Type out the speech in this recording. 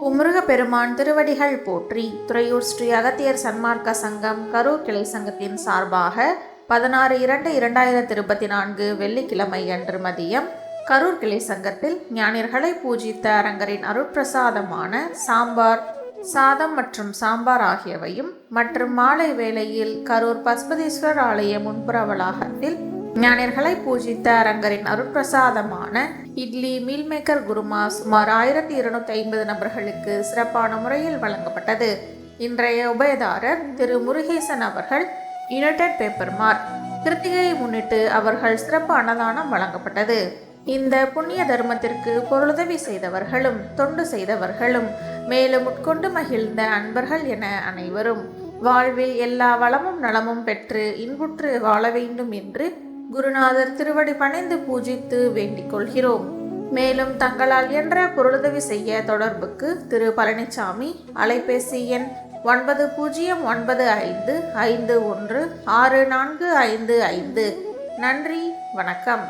உம்ருக பெருமான் திருவடிகள் போற்றி துறையூர் ஸ்ரீ அகத்தியர் சன்மார்க்க சங்கம் கரூர் கிளை சங்கத்தின் சார்பாக பதினாறு இரண்டு இரண்டாயிரத்தி இருபத்தி நான்கு வெள்ளிக்கிழமை அன்று மதியம் கரூர் கிளை சங்கத்தில் ஞானியர்களை பூஜித்த அரங்கரின் அருட்பிரசாதமான சாம்பார் சாதம் மற்றும் சாம்பார் ஆகியவையும் மற்றும் மாலை வேளையில் கரூர் பசுபதீஸ்வரர் ஆலய முன்புற வளாகத்தில் ஞானியர்களை பூஜித்த அரங்கரின் அருட்பிரசாதமான இட்லி மீல்மேக்கர் குருமா சுமார் ஆயிரத்தி இருநூத்தி ஐம்பது நபர்களுக்கு சிறப்பான முறையில் வழங்கப்பட்டது. இன்றைய உபயதாரர் திரு முருகேசன் அவர்கள் யுனைடெட் பேப்பர் மார்க் கிருத்திகையை முன்னிட்டு அவர்கள் சிறப்பு அன்னதானம் வழங்கப்பட்டது. இந்த புண்ணிய தர்மத்திற்கு பொருளுதவி செய்தவர்களும் தொண்டு செய்தவர்களும் மேலும் உட்கொண்டு மகிழ்ந்த அன்பர்கள் என அனைவரும். வாழ்வில் எல்லா வளமும் நலமும் பெற்று இன்புற்று வாழ வேண்டும் என்று குருநாதர் திருவடி பணிந்து பூஜித்து வேண்டிக் கொள்கிறோம். மேலும் தங்களால் என்ற பொருளுதவி செய்ய தொடர்புக்கு திரு பழனிசாமி அலைபேசி எண் ஒன்பது பூஜ்ஜியம் ஒன்பது ஐந்து ஐந்து ஒன்று ஆறு நான்கு ஐந்து ஐந்து. நன்றி வணக்கம்.